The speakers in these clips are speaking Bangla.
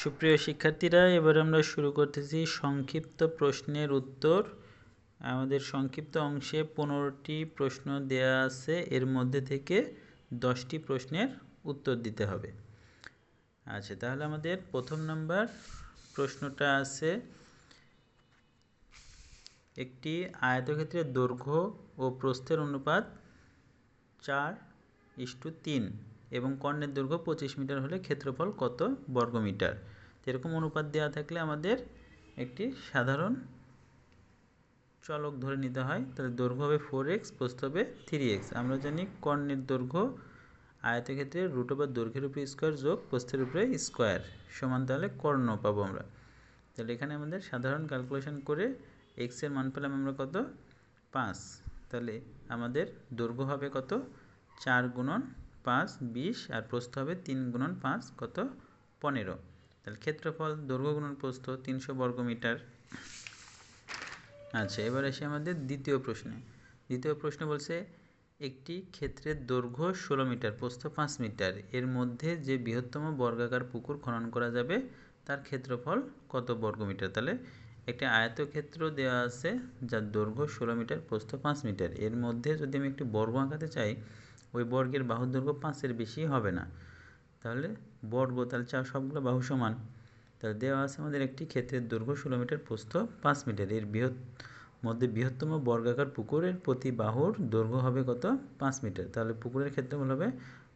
সুপ্রিয় শিক্ষার্থীরা, এবার আমরা শুরু করতেছি সংক্ষিপ্ত প্রশ্নের উত্তর। আমাদের সংক্ষিপ্ত অংশে পনেরোটি প্রশ্ন দেয়া আছে, এর মধ্যে থেকে দশটি প্রশ্নের উত্তর দিতে হবে। আচ্ছা তাহলে আমাদের প্রথম নাম্বার প্রশ্নটা আছে, একটি আয়তক্ষেত্রের দৈর্ঘ্য ও প্রস্থের অনুপাত চার ইস্টু তিন। এবং কর্ণের দৈর্ঘ্য পঁচিশ মিটার হলে ক্ষেত্রফল কত বর্গমিটার এরকম অনুপাত দেওয়া থাকলে আমাদের একটি সাধারণ চলক ধরে নিতে হয়। তাহলে দৈর্ঘ্য হবে ফোর এক্স প্রস্থ হবে থ্রি এক্স আমরা জানি কর্ণের দৈর্ঘ্য আয়তক্ষেত্রে রুট ওভার দৈর্ঘ্যের উপরে স্কোয়ার যোগ প্রস্থের উপরে স্কোয়ার সমান তাহলে কর্ণ পাবো আমরা। তাহলে এখানে আমাদের সাধারণ ক্যালকুলেশন করে এক্সের মান পেলাম আমরা কত? পাঁচ। তাহলে আমাদের দৈর্ঘ্য হবে কত? চার গুণন পাঁচ, বিশ আর প্রস্থ হবে তিন গুণন পাঁচ, কত? পনেরো। তাহলে ক্ষেত্রফল, দৈর্ঘ্য গুণন প্রস্থ, তিনশো বর্গমিটার। আচ্ছা এবার আসি আমাদের দ্বিতীয় প্রশ্নে। দ্বিতীয় প্রশ্ন বলছে, একটি ক্ষেত্রের দৈর্ঘ্য ষোলো মিটার, প্রস্থ পাঁচ মিটার। এর মধ্যে যে বৃহত্তম বর্গাকার পুকুর খনন করা যাবে, তার ক্ষেত্রফল কত বর্গমিটার? তাহলে একটি আয়তক্ষেত্র দেওয়া আছে যার দৈর্ঘ্য ষোলো মিটার, প্রস্থ পাঁচ মিটার। এর মধ্যে যদি আমি একটি বর্গ আঁকাতে চাই ওই বর্গের বাহুর দৈর্ঘ্য পাঁচের বেশি হবে না। তাহলে বর্গ, তাহলে চার সবগুলো বাহু সমান। তাহলে দেওয়া আছে আমাদের একটি ক্ষেত্রের দৈর্ঘ্য ষোলো মিটার প্রস্থ পাঁচ মিটার। এর বৃহৎ, মধ্যে বৃহত্তম বর্গাকার পুকুরের প্রতি বাহুর দৈর্ঘ্য হবে কত? পাঁচ মিটার। তাহলে পুকুরের ক্ষেত্রফল হবে,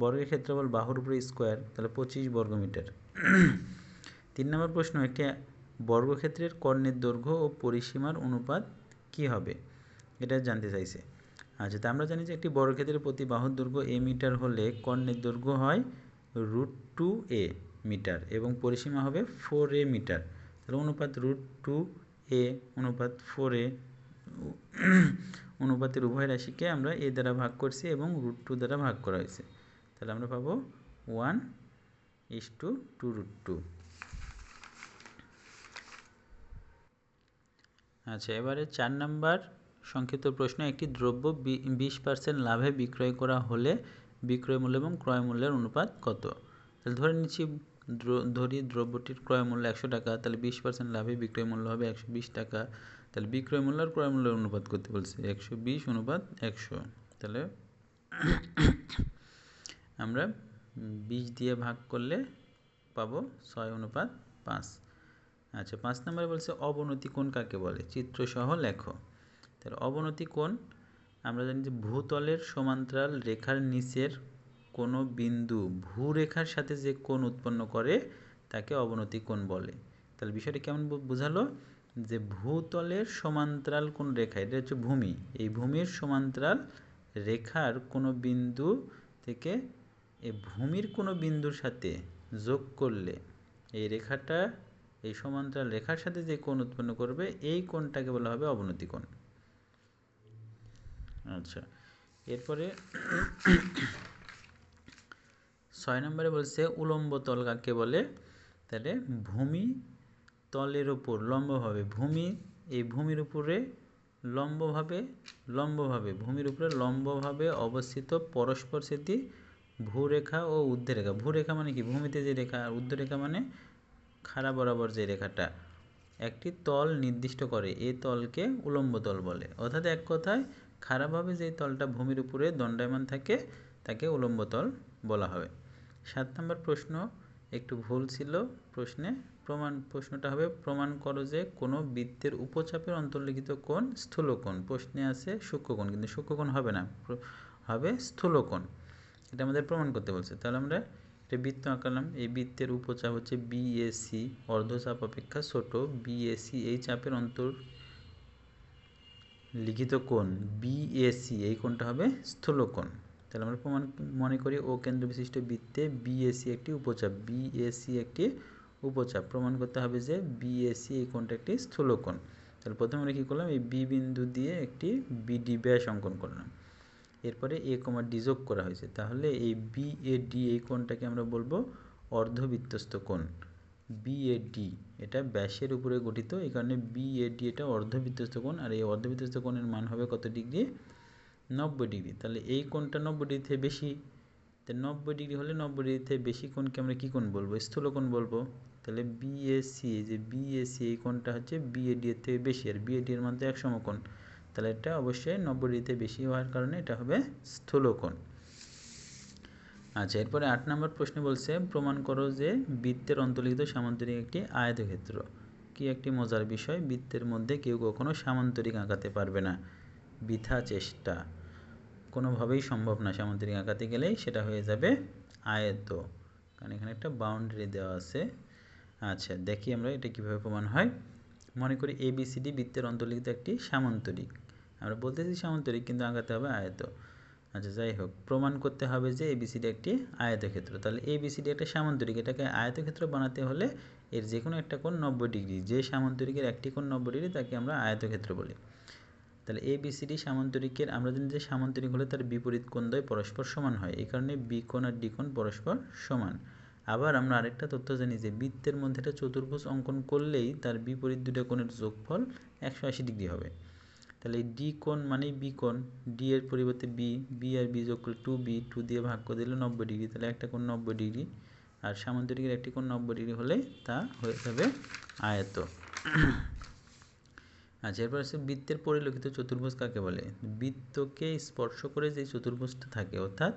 বর্গের ক্ষেত্রফল বাহুর উপরে স্কোয়ার, তাহলে পঁচিশ বর্গ মিটার। তিন নম্বর প্রশ্ন, একটি বর্গক্ষেত্রের কর্ণের দৈর্ঘ্য ও পরিসীমার অনুপাত কি হবে? এটা জানতে চাইছে। আচ্ছা তা আমরা জানি যে একটি বর্গক্ষেত্রের প্রতি বাহুর দৈর্ঘ্য এ মিটার হলে কর্ণের দৈর্ঘ্য হয় রুট টু এ মিটার এবং পরিসীমা হবে ফোর এ মিটার। তাহলে অনুপাত রুট টু এ অনুপাত ফোর এ অনুপাতের উভয় রাশিকে আমরা এ দ্বারা ভাগ করছি এবং রুট টু দ্বারা ভাগ করা হয়েছে। তাহলে আমরা পাবো one is to two root two আচ্ছা এবারে চার নাম্বার সংক্ষিপ্ত প্রশ্ন, একটি দ্রব্য বিশ পার্সেন্ট লাভে বিক্রয় করা হলে বিক্রয় মূল্য এবং ক্রয় মূল্যের অনুপাত কত? তাহলে ধরে নিচ্ছি ধরি দ্রব্যটির ক্রয় মূল্য একশো টাকা, তাহলে বিশ পার্সেন্ট লাভে বিক্রয় মূল্য হবে একশো বিশ টাকা। তাহলে বিক্রয় মূল্য আর ক্রয় মূল্যের অনুপাত করতে বলছে, একশো বিশ অনুপাত একশো। তাহলে আমরা বিশ দিয়ে ভাগ করলে পাবো ছয় অনুপাত পাঁচ। আচ্ছা পাঁচ নম্বরে বলছে, অবনতি কোন কাকে বলে? চিত্রসহ লেখো। তাহলে অবনতি কোণ? আমরা জানি যে ভূতলের সমান্তরাল রেখার নিচের কোনো বিন্দু ভূরেখার সাথে যে কোণ উৎপন্ন করে, তাকে অবনতি কোণ বলে। তাহলে বিষয়টা কেমন বোঝালো? যে ভূতলের সমান্তরাল কোন রেখা? এটা হচ্ছে ভূমি। এই ভূমির সমান্তরাল রেখার কোনো বিন্দু থেকে এই ভূমির কোনো বিন্দুর সাথে যোগ করলে এই রেখাটা, এই সমান্তরাল রেখার সাথে যে কোণ উৎপন্ন করবে, এই কোণটাকে বলা হবে অবনতি কোণ। আচ্ছা। এরপরে ছয় নম্বরে বলছে, উলম্ব তল কাকে বলে? তাহলে ভূমি তলের ওপর লম্বভাবে, ভূমি, এই ভূমির উপরে লম্বভাবে লম্বভাবে, ভূমির উপরে লম্বভাবে অবস্থিত পরস্পর সেটি ভূরেখা ও ঊর্ধ্বরেখা ভূরেখা মানে কি? ভূমিতে যে রেখা, আর ঊর্ধ্বরেখা মানে খাড়া বরাবর যে রেখাটা। একটি তল নির্দিষ্ট করে, এ তলকে উলম্ব তল বলে। অর্থাৎ এক কথায় খারাপভাবে যে তলটা ভূমির উপরে দণ্ডায়মান থাকে, তাকে উলম্ব তল বলা হবে। সাত নম্বর প্রশ্ন, একটু ভুল ছিল প্রশ্নে। প্রমাণ, প্রশ্নটা হবে, প্রমাণ করো যে কোনো বৃত্তের উপচাপের অন্তর্লিখিত কোণ স্থূলকোণ। প্রশ্নে আছে সূক্ষ্মকোণ, কিন্তু সূক্ষ্মকোণ হবে না। হবে স্থূলকোণ। এটা আমাদের প্রমাণ করতে বলছে। তাহলে আমরা একটা বৃত্ত আঁকালাম। এই বৃত্তের উপচাপ হচ্ছে বিএসি অর্ধচাপ অপেক্ষা ছোট। বিএসি এই চাপের অন্তর লিখিত কোণ বিএসি এই কোণটা হবে স্থূলকোণ। তাহলে আমরা প্রমাণ মনে করি ও কেন্দ্র বিশিষ্ট বৃত্তে বিএসি একটি উপচাপ বিএসি একটি উপচাপ। প্রমাণ করতে হবে যে বিএসি এই কোণটা একটি স্থূলকোণ। তাহলে প্রথমে আমরা কী করলাম? এই বি বিন্দু দিয়ে একটি বিডি ব্যাস অঙ্কন করলাম। এরপরে এ কমা ডি যোগ করা হয়েছে। তাহলে এই বি এ ডি এই কোণটাকে আমরা বলব অর্ধবৃত্তস্থ কোণ। বি ডি এটা ব্যাসের উপরে গঠিত, এই কারণে বি এ ডি এটা অর্ধবৃত্তস্থ কোণ, আর এই অর্ধবৃত্তস্থ কোণের মান হবে কত ডিগ্রি? নব্বই ডিগ্রি। তাহলে এই কোণটা নব্বই ডিগ্রি থেকে বেশি। তো নব্বই ডিগ্রি হলে নব্বই ডিগ্রি থেকে বেশি কোণকে আমরা কী কোণ বলব? স্থূলকোণ বলব। তাহলে বিএসি যে বিএসি এই কোণটা হচ্ছে বিএডি এর থেকে বেশি, আর বিএডি এর মধ্যে এক সমকোণ তাহলে এটা অবশ্যই নব্বই ডিগ্রিতে বেশি হওয়ার কারণে এটা হবে স্থূলকোণ আচ্ছা এরপরে আট নম্বর প্রশ্নে বলছে, প্রমাণ করো যে বৃত্তের অন্তর্লিখিত সামান্তরিক একটি আয়তক্ষেত্র। কি একটি মজার বিষয়? বৃত্তের মধ্যে কেউ কখনো সামান্তরিক আঁকাতে পারবে না। বৃথা চেষ্টা। কোনোভাবেই সম্ভব না সামান্তরিক আঁকাতে গেলেই সেটা হয়ে যাবে আয়ত। কারণ এখানে একটা বাউন্ডারি দেওয়া আছে। আচ্ছা দেখি আমরা এটা কীভাবে প্রমাণ হয়। মনে করি এবিসিডি বৃত্তের অন্তর্লিখিত একটি সামান্তরিক। আমরা বলতেছি সামান্তরিক, কিন্তু আঁকাতে হবে আয়ত। আচ্ছা যাই হোক, প্রমাণ করতে হবে যে এবিসিডি একটি আয়তক্ষেত্র। তাহলে এবিসিডি একটা সামান্তরিক, এটাকে আয়তক্ষেত্র বানাতে হলে এর যে কোনো একটা কোণ নব্বই ডিগ্রি, যে সামান্তরিকের একটি কোণ নব্বই ডিগ্রি তাকে আমরা আয়তক্ষেত্র বলি। তাহলে এ বিসিডি সামান্তরিকের, আমরা জানি যে সামান্তরিক হলে তার বিপরীত কোণ দ্বয় পরস্পর সমান হয়। এই কারণে বি কোণ আর ডি কোণ পরস্পর সমান। আবার আমরা আরেকটা তথ্য জানি যে বৃত্তের মধ্যে একটা চতুর্ভুজ অঙ্কন করলেই তার বিপরীত দুটো কোণের যোগফল একশো আশি ডিগ্রি হবে। তাহলে ডি কোণ মানেই বি কোণ ডি এর পরিবর্তে বি বি আর বি যোগ করলে টু বি টু দিয়ে ভাগ করে দিলে নব্বই ডিগ্রি তাহলে একটা কোণ নব্বই ডিগ্রি আর সামান্তরিকের একটি কোণ নব্বই ডিগ্রি হলে তা হয়ে যাবে আয়ত। আচ্ছা এরপর আছে বৃত্তের পরিলক্ষিত চতুর্ভুজ কাকে বলে? বৃত্তকে স্পর্শ করে যে চতুর্ভুজটা থাকে, অর্থাৎ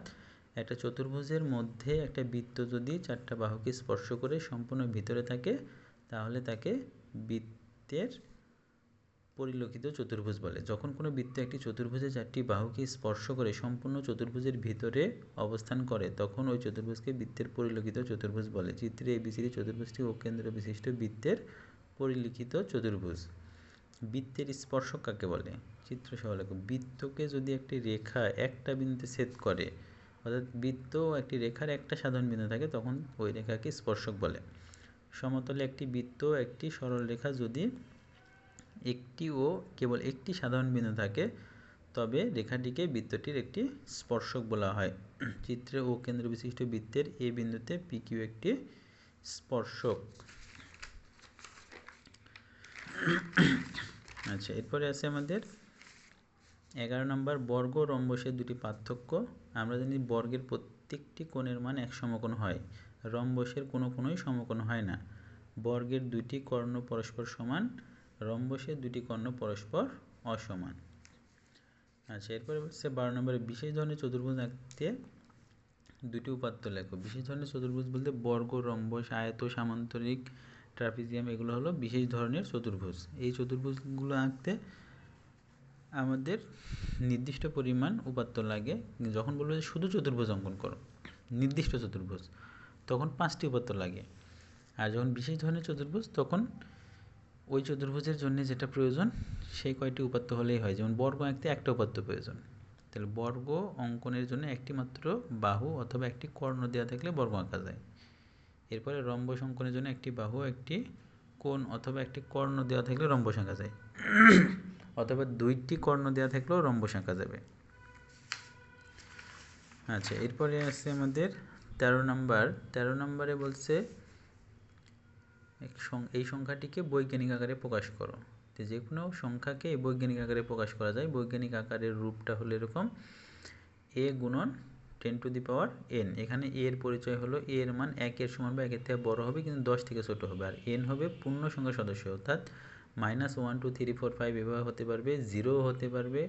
একটা চতুর্ভুজের মধ্যে একটা বৃত্ত যদি চারটা বাহুকে স্পর্শ করে সম্পূর্ণ ভিতরে থাকে, তাহলে তাকে বৃত্তের পরিলক্ষিত চতুর্ভুজ বলে। যখন কোনো বৃত্ত একটি চতুর্ভুজের চারটি বাহুকে স্পর্শ করে সম্পূর্ণ চতুর্ভুজের ভিতরে অবস্থান করে, তখন ওই চতুর্ভুজকে বৃত্তের পরিলক্ষিত চতুর্ভুজ বলে। চিত্রে এবিসিডি চতুর্ভুজটি ও কেন্দ্র বিশিষ্ট বৃত্তের পরিলিখিত চতুর্ভুজ। বৃত্তের স্পর্শক কাকে বলে? চিত্র সহ লেখো বৃত্তকে যদি একটি রেখা একটা বিন্দুতে ছেদ করে, অর্থাৎ বৃত্ত একটি রেখার একটা সাধারণ বিন্দু থাকে, তখন ওই রেখাকে স্পর্শক বলে। সমতলে একটি বৃত্ত একটি সরল রেখা যদি একটি ও কেবল একটি সাধারণ বিন্দু থাকে, তবে রেখাটিকে বৃত্তটির একটি স্পর্শক বলা হয়। চিত্রে ও কেন্দ্র বিশিষ্ট বৃত্তের এ বিন্দুতে পি কিউ একটি স্পর্শক। আচ্ছা এরপরে আছে আমাদের এগারো নম্বর, বর্গ রম্বসের দুটি পার্থক্য। আমরা জানি বর্গের প্রত্যেকটি কোণের মান এক সমকোণ হয়, রম্বসের কোনো কোনোই সমকোণ হয় না। বর্গের দুটি কর্ণ পরস্পর সমান রম্বসের দুটি কর্ণ পরস্পর অসমান। আচ্ছা এরপরে হচ্ছে বারো নম্বরে বিশেষ ধরনের চতুর্ভুজ আঁকতে দুটি উপাত্ত লেখো। বিশেষ ধরনের চতুর্ভুজ বলতে বর্গ, রম্বস, আয়ত, সামান্তরিক, ট্রাপিজিয়াম, এগুলো হলো বিশেষ ধরনের চতুর্ভুজ। এই চতুর্ভুজগুলো আঁকতে আমাদের নির্দিষ্ট পরিমাণ উপাত্ত লাগে। যখন বলব যে শুধু চতুর্ভুজ অঙ্কন করো, নির্দিষ্ট চতুর্ভুজ, তখন পাঁচটি উপাত্ত লাগে। আর যখন বিশেষ ধরনের চতুর্ভুজ, তখন ওই চতুর্ভুজের জন্য যেটা প্রয়োজন, সেই কয়টি উপাত্ত হলেই হয়। যেমন বর্গ আঁকতে একটা উপাত্ত প্রয়োজন। তাহলে বর্গ অঙ্কনের জন্য একটি মাত্র বাহু অথবা একটি কর্ণ দেওয়া থাকলে বর্গ আঁকা যায়। এরপরে রম্বস অঙ্কনের জন্য একটি বাহু, একটি কোণ অথবা একটি কর্ণ দেওয়া থাকলে রম্বস আঁকা যায়। অথবা দুইটি কর্ণ দেওয়া থাকলেও রম্বস আঁকা যাবে। আচ্ছা এরপরে আছে আমাদের তেরো নাম্বার। তেরো নাম্বারে বলছে এই সংখ্যাটিকে বৈজ্ঞানিক আকারে প্রকাশ করো। তো যে কোনো সংখ্যাকে বৈজ্ঞানিক আকারে প্রকাশ করা যায়। বৈজ্ঞানিক আকারের রূপটা হলো এরকম। এ গুণন ten to the power N. এখানে এর পরিচয় হলো এ এর মান একের সমান বা একের থেকে বড় হবে, কিন্তু দশ থেকে ছোট হবে। আর এন হবে পূর্ণ সংখ্যা সদস্য, অর্থাৎ minus one two three four five এভাবে হতে পারবে জিরো হতে পারবে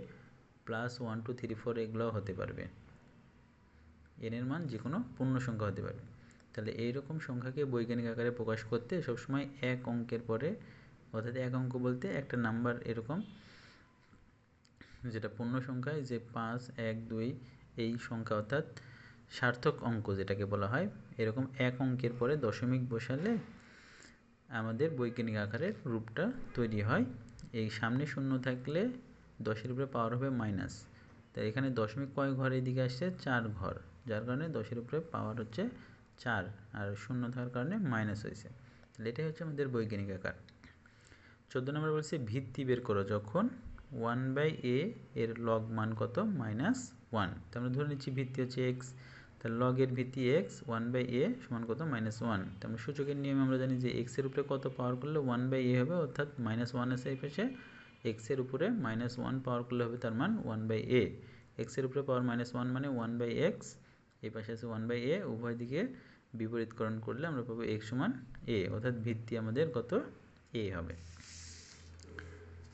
plus one two three four এগুলোও হতে পারবে। এনের মান যে কোনো পূর্ণ সংখ্যা হতে পারবে। তাহলে এইরকম সংখ্যাকে বৈজ্ঞানিক আকারে প্রকাশ করতে সবসময় এক অঙ্কের পরে, অর্থাৎ এক অঙ্ক বলতে একটা নাম্বার এরকম, যেটা পূর্ণ সংখ্যায় যে পাঁচ, এক, দুই, এই সংখ্যা অর্থাৎ সার্থক অঙ্ক যেটাকে বলা হয়, এরকম এক অঙ্কের পরে দশমিক বসালে আমাদের বৈজ্ঞানিক আকারের রূপটা তৈরি হয়। এই সামনে শূন্য থাকলে দশের উপরে পাওয়ার হবে মাইনাস, তাই এখানে দশমিক কয় ঘর এদিকে আসছে? চার ঘর, যার কারণে দশের উপরে পাওয়ার হচ্ছে চার আর শূন্য থাকার কারণে মাইনাস হয়েছে। তাহলে এটাই হচ্ছে আমাদের বৈজ্ঞানিক আকার। চোদ্দ নম্বর বলছে, ভিত্তি বের করো যখন ওয়ান বাই এ এর লগ মান কত? মাইনাস ওয়ান তো আমরা ধরে নিচ্ছি ভিত্তি হচ্ছে এক্স তাহলে লগের ভিত্তি এক্স ওয়ান বাই এ সমান কত? মাইনাস ওয়ান তো আমরা সূচকের নিয়মে আমরা জানি যে এক্সের উপরে কত পাওয়ার করলে ওয়ান বাই এ হবে, অর্থাৎ মাইনাস ওয়ান আছে এই এক্সের উপরে মাইনাস ওয়ান পাওয়ার করলে হবে তার মান ওয়ান বাই এ এক্সের উপরে পাওয়ার মাইনাস ওয়ান মানে ওয়ান বাই এক্স এই পাশে আছে ওয়ান বাই এ উভয় দিকে বিপরীতকরণ করলে আমরা পাবো এক্স সমান এ অর্থাৎ ভিত্তি আমাদের কত? এ হবে।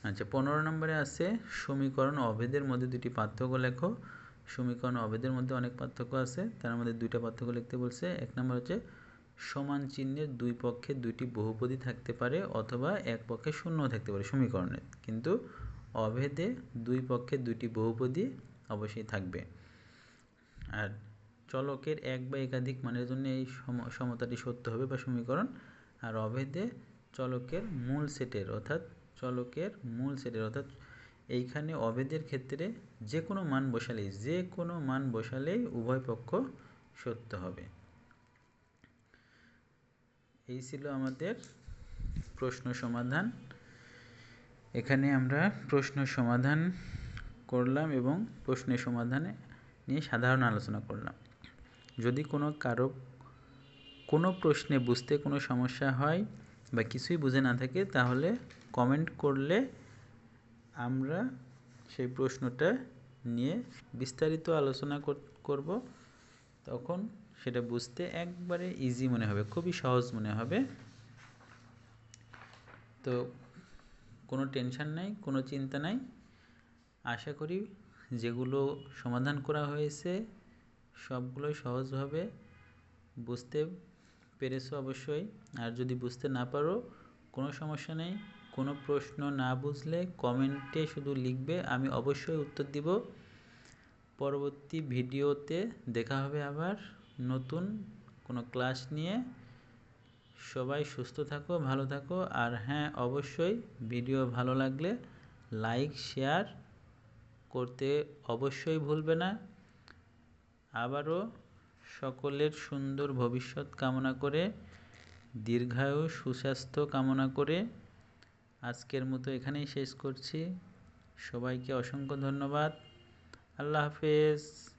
আচ্ছা পনেরো নম্বরে আছে সমীকরণ অভেদের মধ্যে দুটি পার্থক্য লেখো। সমীকরণ অভেদের মধ্যে অনেক পার্থক্য আছে, তার মধ্যে দুইটা পার্থক্য লিখতে বলছে। এক নম্বর হচ্ছে সমান চিহ্নের দুই পক্ষে দুইটি বহুপদী থাকতে পারে অথবা এক পক্ষে শূন্য থাকতে পারে সমীকরণের। কিন্তু অভেদে দুই পক্ষে দুইটি বহুপদী অবশ্যই থাকবে। আর চলকের এক বা একাধিক মানের জন্য এই সমতাটি সত্য হবে বা সমীকরণ। আর অভেদে চলকের মূল সেটের অর্থাৎ চলকের মূল সেটের অর্থাৎ এইখানে অভেদের ক্ষেত্রে যে কোনো মান বসালেই, যে কোনো মান বসালেই উভয় পক্ষ সত্য হবে। এই ছিল আমাদের প্রশ্ন সমাধান। এখানে আমরা প্রশ্ন সমাধান করলাম এবং প্রশ্নের সমাধানে নিয়ে সাধারণ আলোচনা করলাম। যদি কোনো কারও কোনো প্রশ্নে বুঝতে কোনো সমস্যা হয় বা কিছুই বুঝে না থাকে, তাহলে কমেন্ট করলে আমরা সেই প্রশ্নটা নিয়ে বিস্তারিত আলোচনা করব। তখন সেটা বুঝতে একবারে ইজি মনে হবে, খুবই সহজ মনে হবে। তো কোনো টেনশান নাই, কোনো চিন্তা নাই। আশা করি যেগুলো সমাধান করা হয়েছে সবগুলোই সহজভাবে বুঝতে পেরেছ অবশ্যই। আর যদি বুঝতে না পারো, কোনো সমস্যা নেই। কোনো প্রশ্ন না বুঝলে কমেন্টে শুধু লিখবে, আমি অবশ্যই উত্তর দিব। পরবর্তী ভিডিওতে দেখা হবে আবার নতুন কোনো ক্লাস নিয়ে। সবাই সুস্থ থাকো, ভালো থাকো। আর হ্যাঁ অবশ্যই ভিডিও ভালো লাগলে লাইক, শেয়ার করতে অবশ্যই ভুলবে না। আবারও সকলের সুন্দর ভবিষ্যৎ কামনা করে, দীর্ঘায়ু সুস্বাস্থ্য কামনা করে আজকের মতো এখানেই শেষ করছি। সবাইকে অসংখ্য ধন্যবাদ। আল্লাহ হাফেজ।